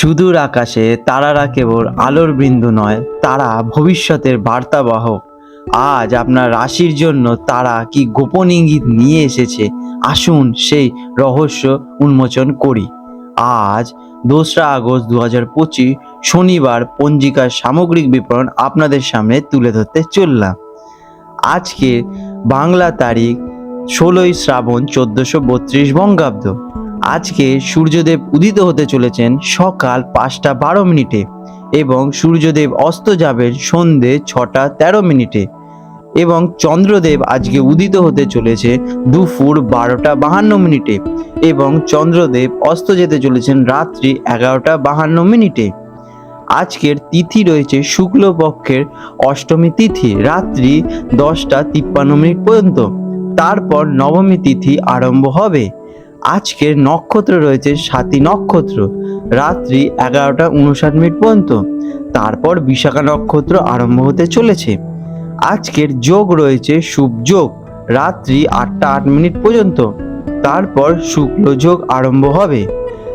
সুদূর আকাশে তারারা কেবল আলোর বিন্দু নয়, তারা ভবিষ্যতের বার্তাবাহক আজ আপনার রাশির জন্য তারা কি গোপন ইঙ্গিত নিয়ে এসেছে? আসুন সেই রহস্য উন্মোচন করি। আজ দোসরা আগস্ট দু হাজার পঁচিশ, শনিবার পঞ্জিকার সামগ্রিক বিবরণ আপনাদের সামনে তুলে ধরতে চললাম। আজকে বাংলা তারিখ ষোলোই শ্রাবণ চোদ্দোশো বত্রিশ বঙ্গাব্দ। আজকে সূর্যদেব উদিত হতে চলেছেন সকাল পাঁচটা বারো মিনিটে এবং সূর্যদেব অস্ত যাবেন সন্ধে ছটা তেরো মিনিটে। এবং চন্দ্রদেব আজকে উদিত হতে চলেছে দুপুর বারোটা বাহান্ন মিনিটে এবং চন্দ্রদেব অস্ত যেতে চলেছেন রাত্রি এগারোটা বাহান্ন মিনিটে। আজকের তিথি রয়েছে শুক্লপক্ষের অষ্টমী তিথি, রাত্রি দশটা তিপ্পান্ন মিনিট পর্যন্ত। তারপর নবমী তিথি আরম্ভ হবে। আজকের নক্ষত্র রয়েছে সাতী নক্ষত্র, রাত্রি এগারোটা উনষাট মিনিট পর্যন্ত। তারপর বিশাখা নক্ষত্র আরম্ভ হতে চলেছে। আজকের যোগ রয়েছে শুভ যোগ, রাত্রি আটটা আট মিনিট পর্যন্ত। তারপর শুক্ল যোগ আরম্ভ হবে।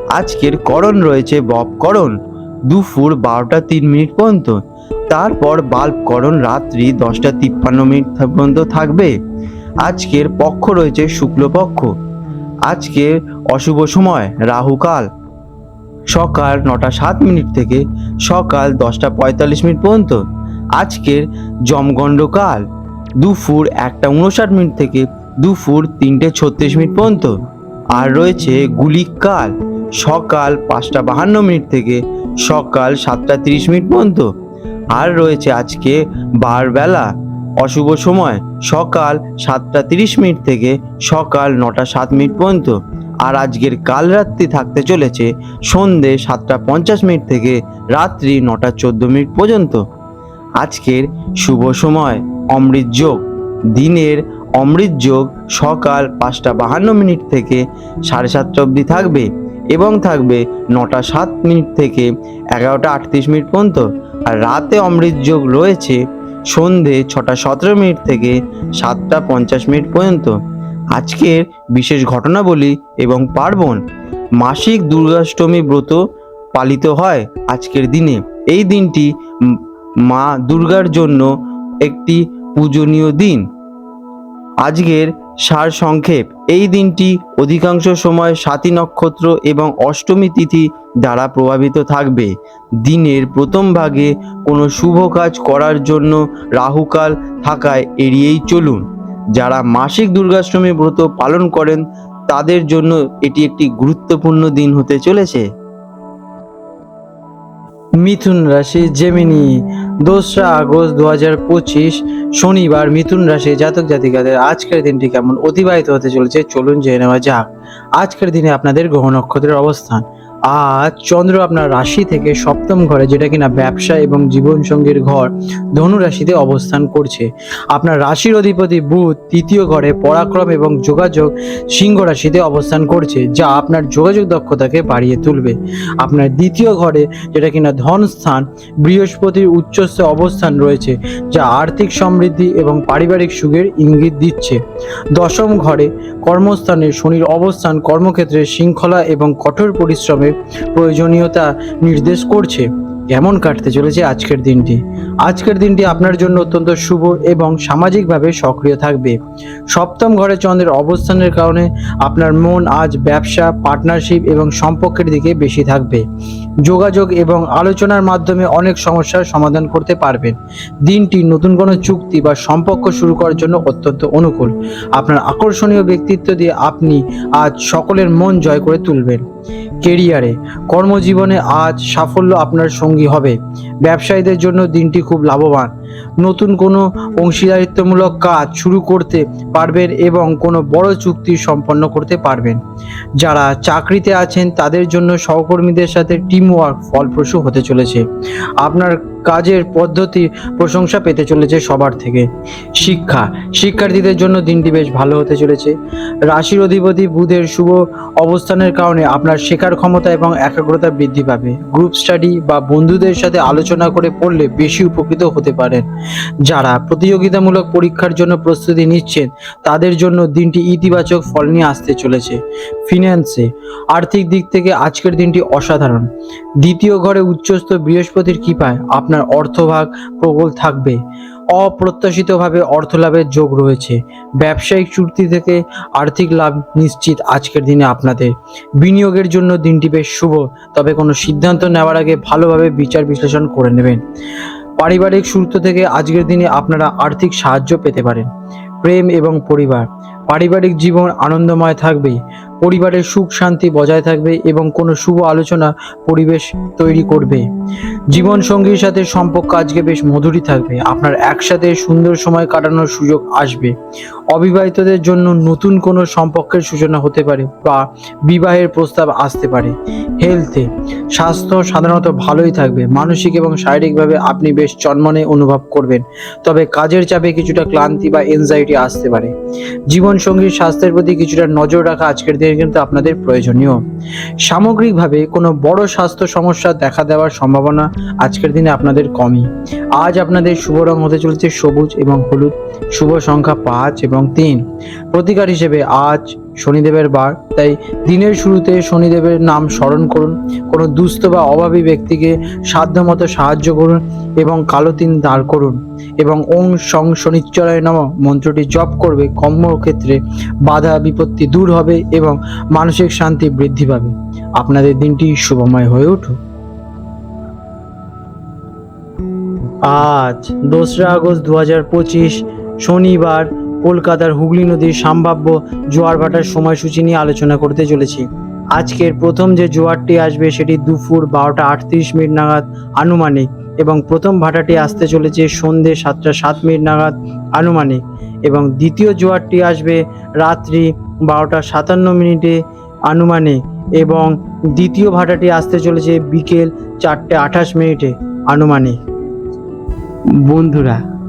আজকের করণ রয়েছে বপকরণ দুপুর বারোটা তিন মিনিট পর্যন্ত। তারপর বাল্বকরণ রাত্রি দশটা তিপ্পান্ন মিনিট পর্যন্ত থাকবে। আজকের পক্ষ রয়েছে শুক্লপক্ষ আজকে অশুভ সময়, রাহুকাল। সকাল নটা সাত মিনিট থেকে সকাল দশটা পঁয়তাল্লিশ মিনিট পর্যন্ত। আজকের জমগণ্ডকাল দুপুর একটা উনষাট মিনিট থেকে দুপুর তিনটে ছত্রিশ মিনিট পর্যন্ত। আর রয়েছে গুলিক কাল সকাল পাঁচটা বাহান্ন মিনিট থেকে সকাল সাতটা তিরিশ মিনিট পর্যন্ত। আর রয়েছে আজকে বারবেলা অশুভ সময়, সকাল সাতটা তিরিশ মিনিট থেকে সকাল নটা সাত মিনিট পর্যন্ত। আর আজকের কাল রাত্রি থাকতে চলেছে সন্ধে সাতটা পঞ্চাশ মিনিট থেকে রাত্রি নটা চোদ্দ মিনিট পর্যন্ত। আজকের শুভ সময়, অমৃত যোগ। দিনের অমৃত যোগ সকাল পাঁচটা বাহান্ন মিনিট থেকে সাড়ে সাতটা অবধি থাকবে এবং থাকবে নটা সাত মিনিট থেকে এগারোটা আটত্রিশ মিনিট পর্যন্ত। আর রাতে অমৃত যোগ রয়েছে সন্ধে ছটা সতেরো মিনিট থেকে সাতটা পঞ্চাশ মিনিট পর্যন্ত। আজকের বিশেষ ঘটনাবলী এবং পার্বণ, মাসিক দুর্গাষ্টমী ব্রত পালিত হয় আজকের দিনে। এই দিনটি মা দুর্গার জন্য একটি পূজনীয় দিন। আজকের সার সংক্ষেপ। এই দিনটি অধিকাংশ সময় সাতী নক্ষত্র এবং অষ্টমী তিথি দ্বারা প্রভাবিত থাকবে। দিনের প্রথম ভাগে কোনো শুভ কাজ করার জন্য রাহুকাল থাকায় এড়িয়েই চলুন। যারা মাসিক দুর্গাষ্টমী ব্রত পালন করেন, তাদের জন্য এটি একটি গুরুত্বপূর্ণ দিন হতে চলেছে। মিথুন রাশি জেমিনি দোসরা আগস্ট দু পঁচিশ, শনিবার মিথুন রাশি জাতক জাতিকাদের। আজকের দিনটি কেমন? অতিবাহিত হতে চলেছে। চলুন জেনে নেওয়া যাক। আজকের দিনে আপনাদের গ্রহ নক্ষত্রের অবস্থান। আজ চন্দ্র আপনার রাশি থেকে সপ্তম ঘরে, যেটা কিনা ব্যবসা এবং জীবনসঙ্গীর ঘর, ধনু রাশিতে অবস্থান করছে। আপনার রাশির অধিপতি বুধ তৃতীয় ঘরে পরাক্রম এবং যোগাযোগ সিংহ রাশিতে অবস্থান করছে, যা আপনার যোগাযোগ দক্ষতাকে বাড়িয়ে তুলবে। আপনার দ্বিতীয় ঘরে, যেটা কিনা ধন স্থান, বৃহস্পতির উচ্চস্থ অবস্থান রয়েছে, যা আর্থিক সমৃদ্ধি এবং পারিবারিক সুখের ইঙ্গিত দিচ্ছে। দশম ঘরে কর্মস্থানে শনির অবস্থান কর্মক্ষেত্রে শৃঙ্খলা এবং কঠোর পরিশ্রমের প্রয়োজনীয়তা নির্দেশ করছে। এমন কাটতে চলেছে আজকের দিনটি। আজকের দিনটি আপনার জন্য অত্যন্ত শুভ এবং সামাজিকভাবে সক্রিয় থাকবে। সপ্তম ঘরে চন্দ্রের অবস্থানের কারণে আপনার মন আজ ব্যবসা, পার্টনারশিপ এবং সম্পর্কের দিকে বেশি থাকবে। যোগাযোগ এবং আলোচনার মাধ্যমে অনেক সমস্যার সমাধান করতে পারবেন। দিনটি নতুন কোনো চুক্তি বা সম্পর্ক শুরু করার জন্য অত্যন্ত অনুকূল। আপনার আকর্ষণীয় ব্যক্তিত্ব দিয়ে আপনি আজ সকলের মন জয় করে তুলবেন। কেরিয়ারে। কর্মজীবনে আজ সাফল্য আপনার সঙ্গী হবে। ব্যবসায়ীদের জন্য দিনটি খুব লাভবান। নতুন কোনো অংশীদারিত্বমূলক কাজ শুরু করতে পারবেন এবং কোনো বড় চুক্তি সম্পন্ন করতে পারবেন। যারা চাকরিতে আছেন, তাদের জন্য সহকর্মীদের সাথে টিম ওয়ার্ক ফলপ্রসূ হতে চলেছে। আপনার কাজের পদ্ধতি প্রশংসা পেতে চলেছে সবার থেকে। শিক্ষা, শিক্ষার্থীদের জন্য দিনটি বেশ ভালো হতে চলেছে। রাশির অধিপতি বুধের শুভ অবস্থানের কারণে আপনার শেখার ক্ষমতা এবং একাগ্রতা বৃদ্ধি পাবে। গ্রুপ স্টাডি বা বন্ধুদের সাথে আলোচনা করে পড়লে বেশি উপকৃত হতে পারেন। যারা প্রতিযোগিতামূলক পরীক্ষার জন্য প্রস্তুতি নিচ্ছেন, তাদের জন্য দিনটি ইতিবাচক ফল নিয়ে আসতে চলেছে। ফিন্যান্সে, আর্থিক দিক থেকে আজকের দিনটি অসাধারণ। দ্বিতীয় ঘরে উচ্চস্থ বৃহস্পতির কৃপায় আপনার অর্থভাগ প্রবল থাকবে। অপ্রত্যাশিতভাবে অর্থ লাভের যোগ রয়েছে। ব্যবসায়িক চুক্তি থেকে আর্থিক লাভ নিশ্চিত আজকের দিনে আপনাদের। বিনিয়োগের জন্য দিনটি বেশ শুভ, তবে কোনো সিদ্ধান্ত নেওয়ার আগে ভালোভাবে বিচার বিশ্লেষণ করে নেবেন। পারিবারিক সূত্র থেকে আজকের দিনে আপনারা আর্থিক সাহায্য পেতে পারেন। প্রেম এবং পরিবার। পারিবারিক জীবন আনন্দময় থাকবে, পরিবারের সুখ শান্তি বজায় থাকবে এবং কোনো শুভ আলোচনা পরিবেশ তৈরি করবে। জীবন সঙ্গীর সাথে সম্পর্ক আজকে বেশ মধুরই থাকবে, আপনার একসাথে সুন্দর সময় কাটানোর সুযোগ আসবে। অবিবাহিতদের জন্য নতুন কোনো সম্পর্কের সূচনা হতে পারে বা বিবাহের প্রস্তাব আসতে পারে। হেলথে স্বাস্থ্য সাধারণত ভালোই থাকবে, মানসিক এবং শারীরিকভাবে আপনি বেশ চনমনে অনুভব করবেন। তবে কাজের চাপে কিছুটা ক্লান্তি বা এনজাইটি আসতে পারে। জীবন সঙ্গীর স্বাস্থ্যের প্রতি কিছুটা নজর রাখা আজকের দিনে কিন্তু আপনাদের প্রয়োজনীয়। সামগ্রিকভাবে কোনো বড় স্বাস্থ্য সমস্যা দেখা দেওয়ার সম্ভাবনা আজকের দিনে আপনাদের কমই। আজ আপনাদের শুভ রং হতে চলেছে সবুজ এবং হলুদ। শুভ সংখ্যা পাঁচ এবং তিন। প্রতিকার হিসেবে আজ শনিদেবের বার। তাই দিনের শুরুতে শনিদেবের নাম স্মরণ করুন। কোনো দুস্থ বা অভাবী ব্যক্তিকে সাধ্যমতো সাহায্য করুন এবং কালো তিন দাঁড় করুন। এবং ওং সং শনিশ্চরায় নম। মন্ত্রটি জপ করবে, কর্মক্ষেত্রে বাধা বিপত্তি দূর হবে এবং মানসিক শান্তি বৃদ্ধি পাবে। আপনাদের দিনটি শুভময় হয়ে উঠুক। আজ দোসরা আগস্ট দু হাজার পঁচিশ, শনিবার কলকাতার হুগলি নদীর সম্ভাব্য জোয়ার ভাটার সময়সূচি নিয়ে আলোচনা করতে চলেছি। আজকের প্রথম যে জোয়ারটি আসবে সেটি দুপুর বারোটা আটত্রিশ মিনিট নাগাদ আনুমানিক এবং প্রথম ভাটাটি আসতে চলেছে সন্ধে সাতটা সাত মিনিট নাগাদ আনুমানিক এবং দ্বিতীয় জোয়ারটি আসবে রাত্রি বারোটা সাতান্ন মিনিটে আনুমানিক এবং দ্বিতীয় ভাটাটি আসতে চলেছে বিকেল চারটে আঠাশ মিনিটে আনুমানিক। বন্ধুরা